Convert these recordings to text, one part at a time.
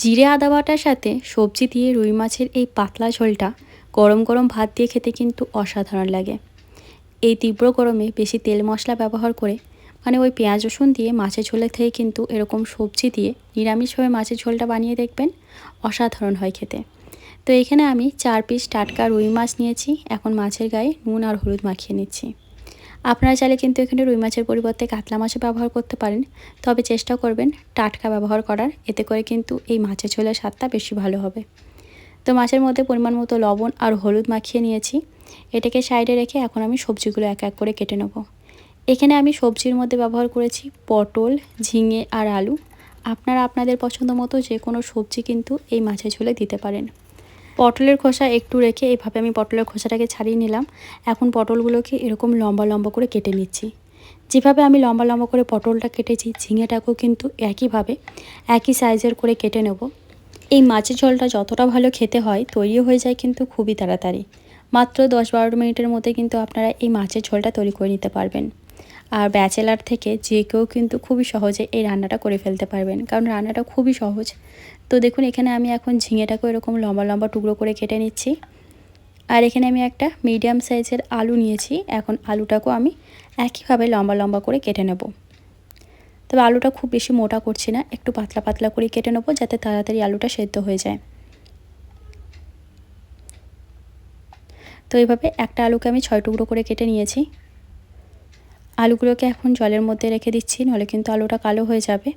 জিরে আদা বাটার সাথে সবজি দিয়ে রুই মাছের এই পাতলা ঝোলটা গরম গরম ভাত দিয়ে খেতে কিন্তু অসাধারণ লাগে। এই তীব্র গরমে বেশি তেল মশলা ব্যবহার করে মানে ওই পেঁয়াজ রসুন দিয়ে মাছের ঝোলের থেকে কিন্তু এরকম সবজি দিয়ে নিরামিষভাবে মাছের ঝোলটা বানিয়ে দেখবেন অসাধারণ হয় খেতে। তো এখানে আমি চার পিস টাটকা রুই মাছ নিয়েছি, এখন মাছের গায়ে নুন আর হলুদ মাখিয়ে নিচ্ছি। আপনারা চাইলে কিন্তু এখানে রুই মাছের পরিবর্তে কাতলা মাছও ব্যবহার করতে পারেন। তবে চেষ্টা করবেন টাটকা ব্যবহার করার। এতে করে কিন্তু এই মাছের ঝোলের স্বাদটা বেশি ভালো হবে। তো মাছের মধ্যে পরিমাণ মতো লবণ আর হলুদ মাখিয়ে নিয়েছি। এটাকে সাইডে রেখে এখন আমি সবজিগুলো এক এক করে কেটে নেব। এখানে আমি সবজির মধ্যে ব্যবহার করেছি পটল, ঝিঙে আর আলু। আপনারা আপনাদের পছন্দ মতো যে কোনো সবজি কিন্তু এই মাছের ঝোলে দিতে পারেন। পটলের খোসা একটু রেখে এভাবে আমি পটলের খোসাটাকে ছাড়িয়ে নিলাম। এখন পটলগুলোকে এরকম লম্বা লম্বা করে কেটে নিচ্ছি। যেভাবে আমি লম্বা লম্বা করে পটলটা কেটেছি, ঝিঙেটাকেও কিন্তু একইভাবে, একই সাইজের করে কেটে নেব। এই মাছের ঝোলটা যতটা ভালো খেতে হয় তৈরি হয়ে যায় কিন্তু খুবই তাড়াতাড়ি। মাত্র দশ বারো মিনিটের মধ্যে কিন্তু আপনারা এই মাছের ঝোলটা তৈরি করে নিতে পারবেন। আর ব্যাচেলার থেকে যে কেউ কিন্তু খুবই সহজে এই রান্নাটা করে ফেলতে পারবেন। কারণ রান্নাটা খুবই সহজ। তো দেখুন, এখানে আমি এখন ঝিঙেটাকেও এরকম লম্বা লম্বা টুকরো করে কেটে নিচ্ছি। আর এখানে আমি একটা মিডিয়াম সাইজের আলু নিয়েছি। এখন আলুটাকেও আমি একইভাবে লম্বা লম্বা করে কেটে নেব। তবে আলুটা খুব বেশি মোটা করছি না, একটু পাতলা পাতলা করে কেটে নেব যাতে তাড়াতাড়ি আলুটা সেদ্ধ হয়ে যায়। তো এইভাবে একটা আলুকে আমি ছয় টুকরো করে কেটে নিয়েছি। আলুগুলোকে এখন জলের মধ্যে রেখে দিচ্ছি, নাহলে কিন্তু আলুটা কালো হয়ে যাবে।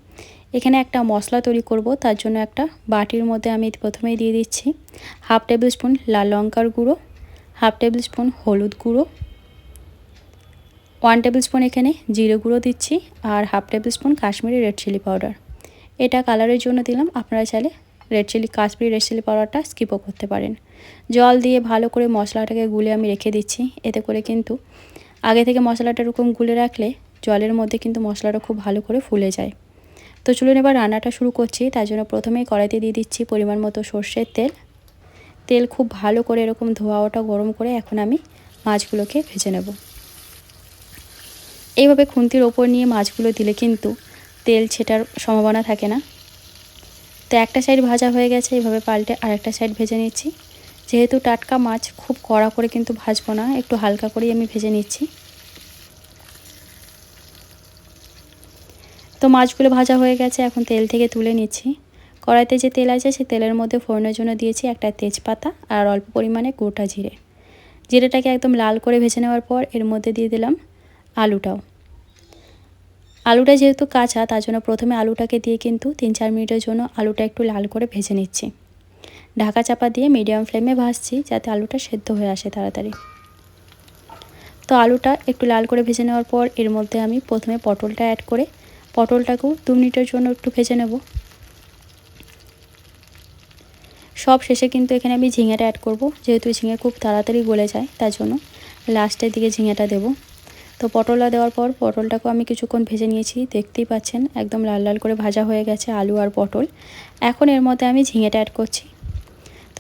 এখানে একটা মশলা তৈরি করব, তার জন্য একটা বাটির মধ্যে আমি প্রথমেই দিয়ে দিচ্ছি হাফ টেবিল স্পুন লাল লঙ্কার গুঁড়ো, হাফ টেবিল স্পুন হলুদ গুঁড়ো, ওয়ান টেবিল স্পুন এখানে জিরে গুঁড়ো দিচ্ছি আর half tablespoon Kashmiri red chilli powder. এটা কালারের জন্য দিলাম, আপনারা চাইলে red chilli, Kashmiri red chilli পাউডারটা স্কিপও করতে পারেন। জল দিয়ে ভালো করে মশলাটাকে গুলে আমি রেখে দিচ্ছি, এতে করে কিন্তু আগে থেকে মশলাটা এরকম গুলে রাখলে জলের মধ্যে কিন্তু মশলাটা খুব ভালো করে ফুলে যায়। তো চলুন এবার রান্নাটা শুরু করছি। তার জন্য প্রথমেই কড়াইতে দিয়ে দিচ্ছি পরিমাণ মতো সর্ষের তেল। তেল খুব ভালো করে এরকম ধোয়া ওটা গরম করে এখন আমি মাছগুলোকে ভেজে নেব। এইভাবে খুন্তির ওপর নিয়ে মাছগুলো দিলে কিন্তু তেল ছেটার সম্ভাবনা থাকে না। তো একটা সাইড ভাজা হয়ে গেছে, এইভাবে পাল্টে আরেকটা সাইড ভেজে নিচ্ছি। যেহেতু টাটকা মাছ, খুব কড়া করে কিন্তু ভাজবো না, একটু হালকা করেই আমি ভেজে নিচ্ছি। তো মাছগুলো ভাজা হয়ে গেছে, এখন তেল থেকে তুলে নিচ্ছি। কড়াইতে যে তেল আছে সেই তেলের মধ্যে ফোড়নের জন্য দিয়েছি একটা তেজপাতা আর অল্প পরিমাণে গোটা জিরে। জিরেটাকে একদম লাল করে ভেজে নেওয়ার পর এর মধ্যে দিয়ে দিলাম আলুটাও। আলুটা যেহেতু কাঁচা, তার জন্য প্রথমে আলুটাকে দিয়ে কিন্তু তিন চার মিনিটের জন্য আলুটা একটু লাল করে ভেজে নিচ্ছি। ঢাকা চাপা দিয়ে মিডিয়াম ফ্লেমে ভাজছি যাতে আলুটা সেদ্ধ হয়ে আসে তাড়াতাড়ি। তো আলুটা একটু লাল করে ভেজে নেওয়ার পর এর মধ্যে আমি প্রথমে পটলটা অ্যাড করে পটলটাকেও দু মিনিটের জন্য একটু ভেজে নেব। সব শেষে কিন্তু এখানে আমি ঝিঙেটা অ্যাড করব, যেহেতু ঝিঙে খুব তাড়াতাড়ি গলে যায়, তার জন্য লাস্টের দিকে ঝিঙেটা দেব। তো পটলটা দেওয়ার পর পটলটাকেও আমি কিছুক্ষণ ভেজে নিয়েছি, দেখতেই পাচ্ছেন একদম লাল লাল করে ভাজা হয়ে গেছে আলু আর পটল। এখন এর মধ্যে আমি ঝিঙেটা অ্যাড করছি।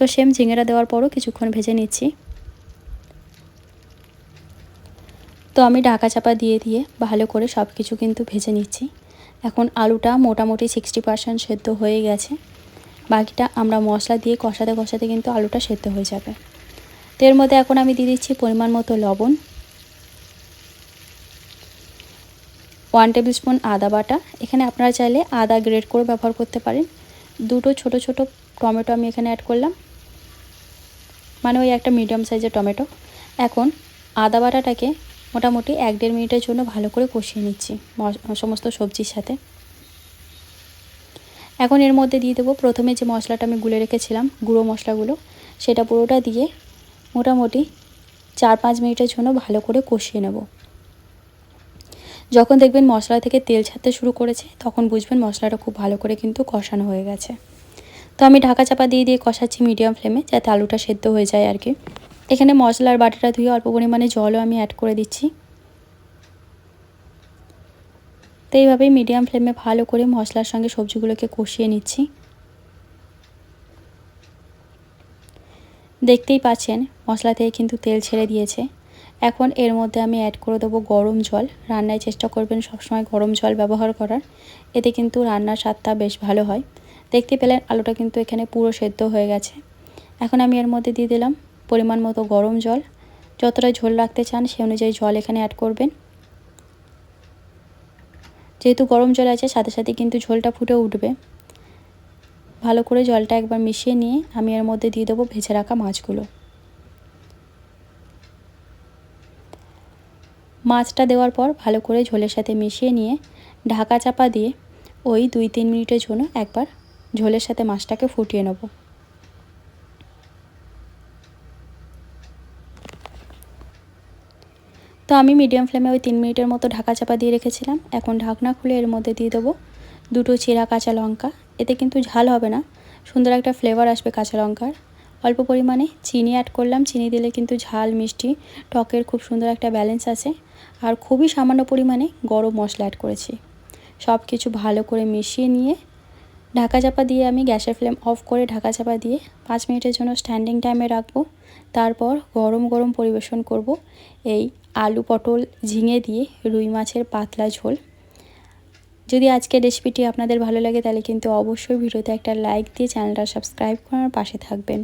তো সেম ঝিঙেটা দেওয়ার পরও কিছুক্ষণ ভেজে নিচ্ছি। তো আমি ঢাকা চাপা দিয়ে দিয়ে ভালো করে সব কিছু কিন্তু ভেজে নিচ্ছি। এখন আলুটা মোটামুটি সিক্সটি পারসেন্ট সেদ্ধ হয়ে গেছে। বাকিটা আমরা মশলা দিয়ে কষাতে কষাতে কিন্তু আলুটা সেদ্ধ হয়ে যাবে। তো এর মধ্যে এখন আমি দিয়ে দিচ্ছি পরিমাণ মতো লবণ। ওয়ান টেবিল স্পুন আদা বাটা। এখানে আপনারা চাইলে আদা গ্রেড করে ব্যবহার করতে পারেন। দুটো ছোট ছোট টমেটো আমি এখানে অ্যাড করলাম। মানে ওই একটা মিডিয়াম সাইজের টমেটো। এখন আদা বাটাটাকে মোটামুটি এক দেড় মিনিটের জন্য ভালো করে কষিয়ে নিচ্ছি সমস্ত সবজির সাথে। এখন এর মধ্যে দিয়ে দেবো প্রথমে যে মশলাটা আমি গুলে রেখেছিলাম, গুঁড়ো মশলাগুলো, সেটা পুরোটা দিয়ে মোটামুটি চার পাঁচ মিনিটের জন্য ভালো করে কষিয়ে নেব। যখন দেখবেন মশলা থেকে তেল ছাড়তে শুরু করেছে, তখন বুঝবেন মশলাটা খুব ভালো করে কিন্তু কষানো হয়ে গেছে। আমি ঢাকা চাপা দিয়ে দিয়ে কষাচ্ছি মিডিয়াম ফ্লেমে যাতে আলুটা সেদ্ধ হয়ে যায় আর কি। এখানে মশলার বাটিটা ধুয়ে অল্প পরিমাণে জলও আমি অ্যাড করে দিচ্ছি। তো এইভাবেই মিডিয়াম ফ্লেমে ভালো করে মশলার সঙ্গে সবজিগুলোকে কষিয়ে নিচ্ছি। দেখতেই পাচ্ছেন, মশলা থেকে কিন্তু তেল ছেড়ে দিয়েছে। এখন এর মধ্যে আমি অ্যাড করে দেবো গরম জল। রান্নায় চেষ্টা করবেন সবসময় গরম জল ব্যবহার করার। এতে কিন্তু রান্নার স্বাদটা বেশ ভালো হয়। দেখতে পেলেন আলুটা কিন্তু এখানে পুরো সেদ্ধ হয়ে গেছে। এখন আমি এর মধ্যে দিয়ে দিলাম পরিমাণ মতো গরম জল। যতটা ঝোল রাখতে চান সে অনুযায়ী জল এখানে অ্যাড করবেন। যেহেতু গরম জল আছে, সাথে সাথে কিন্তু ঝোলটা ফুটে উঠবে। ভালো করে জলটা একবার মিশিয়ে নিয়ে আমি এর মধ্যে দিয়ে দেবো ভেজে রাখা মাছগুলো। মাছটা দেওয়ার পর ভালো করে ঝোলের সাথে মিশিয়ে নিয়ে ঢাকা চাপা দিয়ে ওই দুই তিন মিনিটের জন্য একবার ঝোলের সাথে মাছটাকে ফুটিয়ে নেব। তো আমি মিডিয়াম ফ্লেমে ওই তিন মিনিটের মতো ঢাকা চাপা দিয়ে রেখেছিলাম। এখন ঢাকনা খুলে এর মধ্যে দিয়ে দেবো দুটো চিরা কাঁচা লঙ্কা। এতে কিন্তু ঝাল হবে না, সুন্দর একটা ফ্লেভার আসবে কাঁচা লঙ্কার। অল্প পরিমাণে চিনি অ্যাড করলাম। চিনি দিলে কিন্তু ঝাল, মিষ্টি, টকের খুব সুন্দর একটা ব্যালেন্স আছে। আর খুবই সামান্য পরিমাণে গরম মশলা অ্যাড করেছি। সব কিছু ভালো করে মিশিয়ে নিয়ে ঢাকা চাপা দিয়ে আমি গ্যাসের ফ্লেম অফ করে ঢাকা চাপা দিয়ে পাঁচ মিনিটের জন্য স্ট্যান্ডিং টাইমে রাখব। তারপর গরম গরম পরিবেশন করব এই আলু পটল ঝিঙে দিয়ে রুই মাছের পাতলা ঝোল। যদি আজকের রেসিপিটি আপনাদের ভালো লাগে তাহলে কিন্তু অবশ্যই ভিডিওতে একটা লাইক দিয়ে চ্যানেলটা সাবস্ক্রাইব করার পাশে থাকবেন।